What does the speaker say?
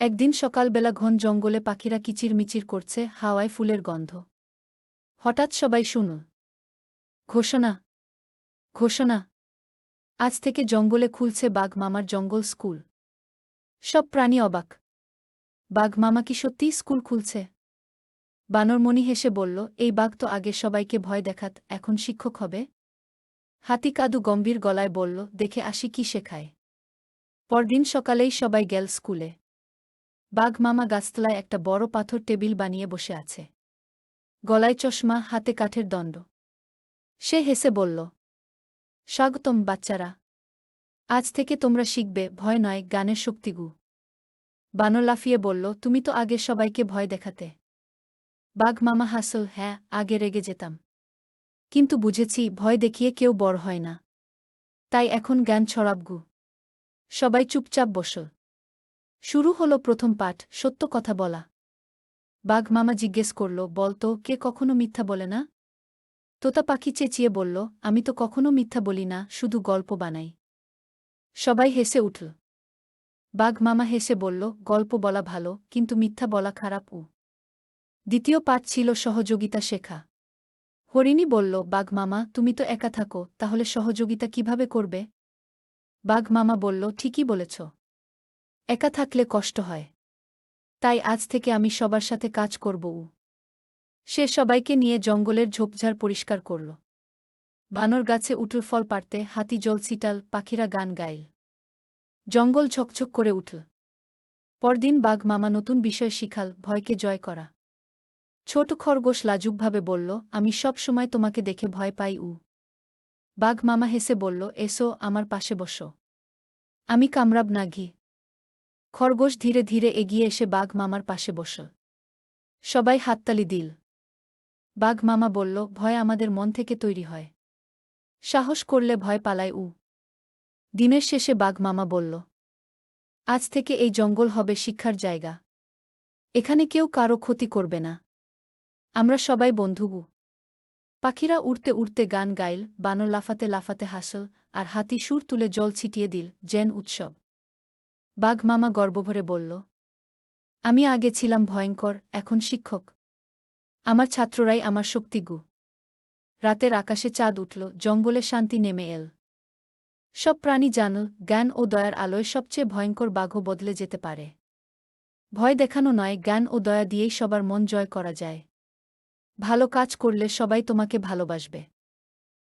একদিন সকালবেলা ঘন জঙ্গলে পাখিরা কিচিরমিচির করছে হাওয়ায় ফুলের গন্ধ। হঠাৎ সবাই শুনল ঘোষণা। ঘোষণা। আজ থেকে জঙ্গলে খুলছে বাঘ মামার জঙ্গল স্কুল। সব প্রাণী অবাক। বাঘ মামা কি সত্যিই স্কুল খুলছে? বানরমণি হেসে বলল, এই বাঘ তো আগে সবাইকে ভয় দেখাত, এখন শিক্ষক হবে? হাতি কাদু গম্ভীর গলায় বলল, দেখে আসি কি শেখায়? পরদিন সকালেই সবাই গেল স্কুলে। বাঘ মামা গাছতলায় একটা বড় পাথর টেবিল বানিয়ে বসে আছে। গলায় চশমা, হাতে কাঠের দণ্ড। সে হেসে বলল, স্বাগতম বাচ্চারা। আজ থেকে তোমরা শিখবে ভয় নয়, গানের শক্তিগু বানর লাফিয়ে বলল, তুমি তো আগে সবাইকে ভয় দেখাতে। বাঘ মামা হাসল হ্যাঁ আগে রেগে যেতাম। কিন্তু বুঝেছি, ভয় দেখিয়ে কেউ বড় হয় না। তাই এখন জ্ঞান ছড়াবগু সবাই চুপচাপ বসল শুরু হলো প্রথম পাঠ, সত্য কথা বলা। বাঘ মামা জিজ্ঞেস করল বলতো কে কখনো মিথ্যা বলে না? তোতা পাখি চেঁচিয়ে বলল, আমি তো কখনো মিথ্যা বলি না, শুধু গল্প বানাই। সবাই হেসে উঠল। বাঘ মামা হেসে বলল, গল্প বলা ভালো, কিন্তু মিথ্যা বলা খারাপ উ। দ্বিতীয় পাঠ ছিল সহযোগিতা শেখা। হরিণী বলল, বাঘ মামা, তুমি তো একা থাকো, তাহলে সহযোগিতা কীভাবে করবে? বাঘ মামা বলল, ঠিকই বলেছ। একা থাকলে কষ্ট হয়। তাই আজ থেকে আমি সবার সাথে কাজ করব উ। সে সবাইকে নিয়ে জঙ্গলের ঝোপঝাড় পরিষ্কার করল। বানর গাছে উঠল ফল পারতে হাতি জল ছিটাল পাখিরা গান গাইল। জঙ্গল ঝকঝক করে উঠল। পরদিন বাঘ মামা নতুন বিষয় শিখাল, ভয়কে জয় করা। ছোট খরগোশ লাজুকভাবে বলল, আমি সব সময় তোমাকে দেখে ভয় পাই উ। বাঘ মামা হেসে বলল, এসো আমার পাশে বসো। আমি কামরাব না ঘি খরগোশ ধীরে ধীরে এগিয়ে এসে বাঘ মামার পাশে বসল। সবাই হাততালি দিল। বাঘ মামা বলল, ভয় আমাদের মন থেকে তৈরি হয়। সাহস করলে ভয় পালায় উ। দিনের শেষে বাঘ মামা বলল, আজ থেকে এই জঙ্গল হবে শিক্ষার জায়গা। এখানে কেউ কারও ক্ষতি করবে না। আমরা সবাই বন্ধুগু পাখিরা উড়তে উড়তে গান গাইল, বানর লাফাতে লাফাতে হাসল, আর হাতি সুর তুলে জল ছিটিয়ে দিল জেন উৎসব। বাঘ মামা গর্বভরে বলল, আমি আগে ছিলাম ভয়ঙ্কর, এখন শিক্ষক। আমার ছাত্ররাই আমার শক্তিগু রাতের আকাশে চাঁদ উঠল, জঙ্গলে শান্তি নেমে এল। সব প্রাণী জানল, জ্ঞান ও দয়ার আলোয় সবচেয়ে ভয়ঙ্কর বাঘও বদলে যেতে পারে। ভয় দেখানো নয়, জ্ঞান ও দয়া দিয়েই সবার মন জয় করা যায়। ভালো কাজ করলে সবাই তোমাকে ভালোবাসবে।